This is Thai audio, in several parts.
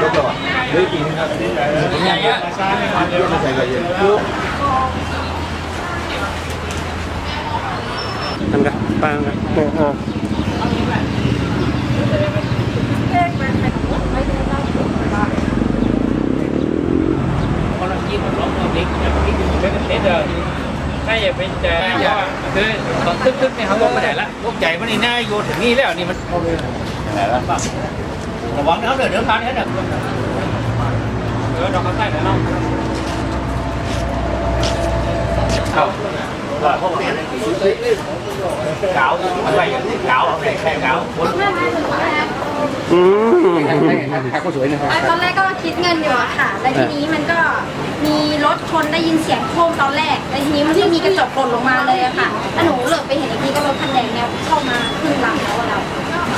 ยกตัวเลือกี่นึงครับใหญ่อะไม่ใช่อะไรเยอะทำกันปังกันโอ้โหคนละกินร้องเพลงอย่างที่คุณเป็นเทสเดอร์ถ้าอย่าเป็นใจอย่าคือตอนตึ๊กๆเนี่ยเขาลงไปไหนละพวกใหญ่มันนี่น่าโยนถึงนี่แล้วนี่มันไหนละ ระวังเขาเดือดเดือดพันเขาเดือดเออดอกข้างใต้ไหนเนาะเอาพวกเนี้เก๋าอะไรอย่างนี้เก๋าอะไรแค่เก๋าคนอืมขาก็สวยนะครับตอนแรกก็คิดเงินอยู่อะค่ะ แล้วทีนี้มันก็มีรถชนได้ยินเสียงโครมตอนแรกแล้วทีนี้มันไม่มีกระจกหล่นลงมาเลยอะค่ะแล้วหนูเหลือบไปเห็นอีกทีก็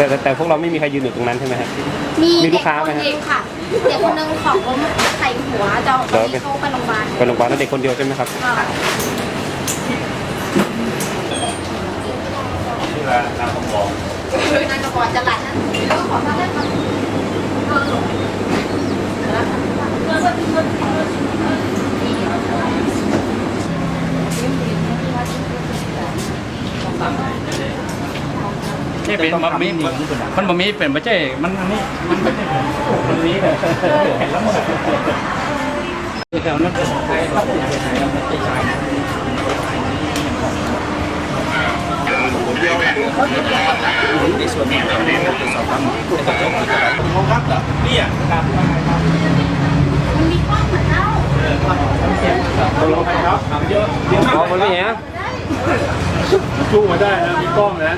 แต่แต่แต่พวกเราไม่มีใครยืนอยู่ตรงนั้นใช่ไหมครับมีมีลูเด็กกค้าคไหมนฮะเองค่ะเด็กคนหนึงของล้มใส่หัวจะเอาตอนนี้เข้าไปโรงพยาบาลไปโรงพยาบาลแล้วเด็กคนเดียวใช่ไหมครับ ค่ะที่ร้านน้ำของนายกระบอกจะหลัดนะก็ขอทางแรกก่อนเออ นี่เป็นบะหมี่มันบะหมี่เป็นไม่ใช่มันอันนี้มันไม่ใช่มันนี้เลยเห็นแล้วมันแต่มันเป็นไทยครับเป็นไทยแล้วมันไม่ใช่ในส่วนนี้เราได้ตรวจสอบความเป็นตัวจริงของครับเหรอเนี่ยครับมันมีกล้องเหมือนเล่าตกลงไปครับถามเยอะเดี๋ยวมองมันไม่เห็น สู้มาได้นะมีกล้องนะ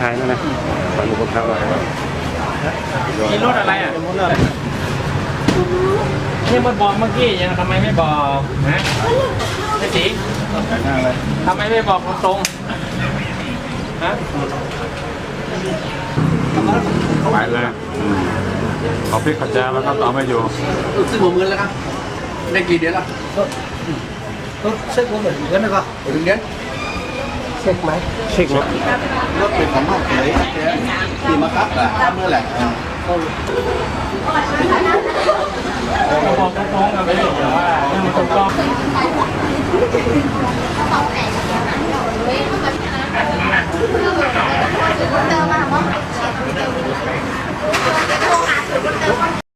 ท้ายนั่นนะฝันบุกเข้ามามีรถอะไรอะนี่มันบอกเมื่อกี้ยังทำไมไม่บอกนะไอ้สีทำไมไม่บอกตรงๆฮะ ไปเลยอืเอาพริกขัดแจ้แล้วก็เอไม่อยู่ซึ่งผมเมือแล้วครับได้กี่เดือนละ Ơ, xếp có 7 miếng được không? ถึงเดือนเช็คไหมเช็ครถรถเป็นของนอกเขยแท้ที่มาครับอะครับเมื่อไหร่ต้องต้องกันไปเลยว่าต้องต้อง